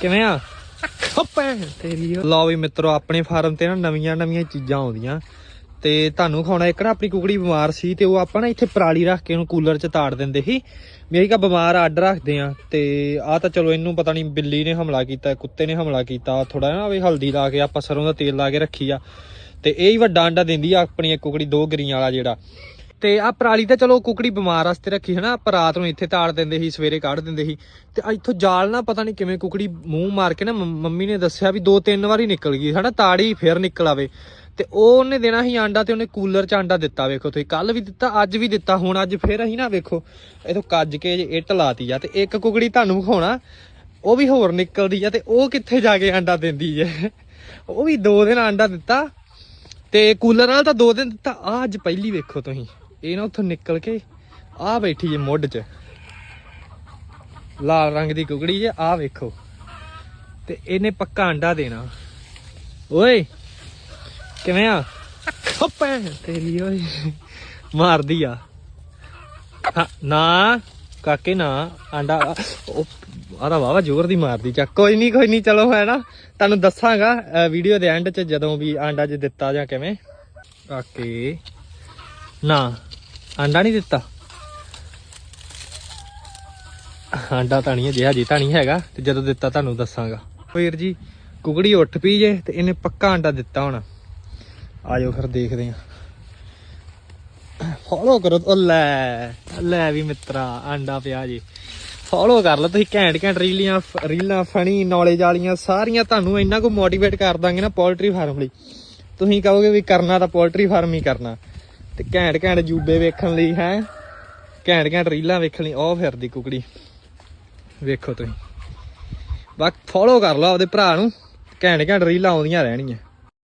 ਕਿਵੇਂ ਆ? ਖੱਪੇ ਤੇਰੀ ਲਓ ਵੀ ਮਿੱਤਰੋ, ਆਪਣੇ ਫਾਰਮ ਤੇ ਨਾ ਨਵੀਆਂ ਨਵੀਆਂ ਚੀਜ਼ਾਂ ਆਉਂਦੀਆਂ। ਤੇ ਤੁਹਾਨੂੰ ਖਾਣਾ ਇੱਕ ਨਾ ਆਪਣੀ ਕੁਕੜੀ ਬਿਮਾਰ ਸੀ ਤੇ ਉਹ ਆਪਾਂ ਨਾ ਇੱਥੇ ਪਰਾਲੀ ਰੱਖ ਕੇ ਉਹਨੂੰ ਕੂਲਰ 'ਚ ਤਾੜ ਦਿੰਦੇ ਸੀ। ਮੇਰੀ ਕਾ ਬਿਮਾਰ ਅੱਡ ਰੱਖਦੇ ਆ। ਤੇ ਆ ਤਾਂ ਚਲੋ ਇਹਨੂੰ ਪਤਾ ਨਹੀਂ ਬਿੱਲੀ ਨੇ ਹਮਲਾ ਕੀਤਾ, ਕੁੱਤੇ ਨੇ ਹਮਲਾ ਕੀਤਾ। ਥੋੜਾ ਨਾ ਵੀ ਹਲਦੀ ਲਾ ਕੇ ਆਪਾਂ ਸਰੋਂ ਦਾ ਤੇਲ ਲਾ ਕੇ ਰੱਖੀ ਆ। ਤੇ ਇਹ ਹੀ ਵੱਡਾ ਅੰਡਾ ਦਿੰਦੀ ਆ ਆਪਣੀ ਇੱਕ ਕੁਕੜੀ, ਦੋ ਗਰੀਆਂ ਵਾਲਾ ਜਿਹੜਾ। ਤੇ ਆ ਪਰਾਲੀ ਤਾਂ ਚਲੋ ਕੁਕੜੀ ਬਿਮਾਰ ਵਾਸਤੇ ਰੱਖੀ ਹੈ ਨਾ ਆਪਾਂ ਰਾਤ ਨੂੰ ਇੱਥੇ ਤਾੜ ਦਿੰਦੇ ਸੀ, ਸਵੇਰੇ ਕੱਢ ਦਿੰਦੇ ਸੀ। ਤੇ ਇੱਥੋਂ ਜਾਲ ਨਾ ਪਤਾ ਨਹੀਂ ਕਿਵੇਂ ਕੁਕੜੀ ਮੂੰਹ ਮਾਰ ਕੇ ਨਾ ਮੰਮੀ ਨੇ ਦੱਸਿਆ ਵੀ ਦੋ ਤਿੰਨ ਵਾਰੀ ਨਿਕਲ ਗਈ, ਹਨਾ, ਤਾੜੀ ਫਿਰ ਨਿਕਲ ਆਵੇ। ਤੇ ਉਹ ਉਹਨੇ ਦੇਣਾ ਸੀ ਆਂਡਾ ਤੇ ਉਹਨੇ ਕੂਲਰ ਚ ਆਂਡਾ ਦਿੱਤਾ, ਵੇਖੋ ਤੁਸੀਂ, ਕੱਲ ਵੀ ਦਿੱਤਾ, ਅੱਜ ਵੀ ਦਿੱਤਾ, ਹੁਣ ਅੱਜ ਫਿਰ ਅਸੀਂ ਨਾ ਵੇਖੋ, ਇਥੋਂ ਕੱਜ ਕੇ ਜੇ ਇੱਟ ਲਾਤੀ ਆ, ਤੇ ਇੱਕ ਕੁਕੜੀ ਤੁਹਾਨੂੰ ਵਿਖਾਉਣਾ, ਉਹ ਵੀ ਹੋਰ ਨਿਕਲਦੀ ਆ, ਤੇ ਉਹ ਕਿੱਥੇ ਜਾ ਕੇ ਆਂਡਾ ਦਿੰਦੀ ਹੈ ਉਹ ਵੀ ਦੋ ਦਿਨ ਆਂਡਾ ਦਿੱਤਾ, ਤੇ ਕੂਲਰ ਨਾਲ ਤਾਂ ਦੋ ਦਿਨ ਦਿੱਤਾ ਆ ਅੱਜ ਪਹਿਲੀ ਵੇਖੋ ਤੁਸੀਂ। ਇਹ ਨਾ ਉੱਥੋਂ ਨਿਕਲ ਕੇ ਆ ਬੈਠੀ ਜੇ ਮੁੱਢ 'ਚ। ਲਾਲ ਰੰਗ ਦੀ ਕੁਕੜੀ ਜੇ ਆ ਵੇਖੋ। ਤੇ ਇਹਨੇ ਪੱਕਾ ਅੰਡਾ ਦੇਣਾ। ਓਏ, ਕਿਵੇਂ ਆ? ਹੱਪੇ ਤੇਰੀ ਓਏ, ਮਾਰਦੀ ਆ। ਨਾ, ਕਾਕੇ, ਨਾ ਆਂਡਾ ਉਹ ਆਦਾ ਵਾਵਾ ਜ਼ੋਰ ਦੀ ਮਾਰਦੀ। ਚੱਕ ਕੋਈ ਨਹੀਂ ਕੋਈ ਨਹੀਂ ਚਲੋ ਹੈ ਨਾ ਤੁਹਾਨੂੰ ਦੱਸਾਂਗਾ ਵੀਡੀਓ ਦੇ ਐਂਡ 'ਚ ਜਦੋਂ ਵੀ ਆਂਡਾ ਜੇ ਦਿੱਤਾ ਜਾਂ ਕਿਵੇਂ। ਕਾਕੇ ਨਾ, ਆਂਡਾ ਨਹੀਂ ਦਿੱਤਾ। ਆਂਡਾ ਤਾਂ ਨਹੀਂ ਹੈ ਜੇ ਹਜੇ ਤਾਂ ਨਹੀਂ ਹੈਗਾ, ਤੇ ਜਦੋਂ ਦਿੱਤਾ ਤੁਹਾਨੂੰ ਦੱਸਾਂਗਾ। ਵੀਰ ਜੀ, ਕੁਕੜੀ ਉੱਠ ਪਈ ਜੇ, ਤੇ ਇਹਨੇ ਪੱਕਾ ਆਂਡਾ ਦਿੱਤਾ ਹੁਣ। ਆਜੋ ਫਿਰ ਦੇਖਦੇ ਆਂ। ਫੋਲੋ ਕਰੋ ਉਹ ਲੈ ਲੈ ਵੀ ਮਿੱਤਰਾ, ਆਂਡਾ ਪਿਆ ਜੀ। ਫੋਲੋ ਕਰ ਲਓ ਤੁਸੀਂ, ਘੈਂਟ ਘੈਂਟ ਰੀਲੀਆਂ ਰੀਲਾਂ ਫਣੀ ਨੌਲੇਜ ਵਾਲੀਆਂ, ਸਾਰੀਆਂ ਤੁਹਾਨੂੰ ਇੰਨਾ ਕੁ ਮੋਟੀਵੇਟ ਕਰ ਦਾਂਗੇ ਨਾ ਪੋਲਟਰੀ ਫਾਰਮ ਲਈ। ਤੁਸੀਂ ਕਹੋਗੇ ਵੀ ਕਰਨਾ ਤਾਂ ਪੋਲਟਰੀ ਫਾਰਮ ਹੀ ਕਰਨਾ। ਤੇ ਘੈਂਟ ਘੈਂਟ ਜੂਬੇ ਵੇਖਣ ਲਈ, ਹੈ? ਘੈਂਟ ਘੈਂਟ ਰੀਲਾਂ ਵੇਖਣ ਲਈ ਉਹ ਫਿਰਦੀ ਕੁਕੜੀ। ਵੇਖੋ ਤੁਸੀਂ। ਬਾਕੀ ਫੋਲੋ ਕਰ ਲਓ ਆਪਦੇ ਭਰਾ ਨੂੰ। ਘੈਂਟ ਘੈਂਟ ਰੀਲਾਂ ਆਉਂਦੀਆਂ ਰਹਿਣਗੀਆਂ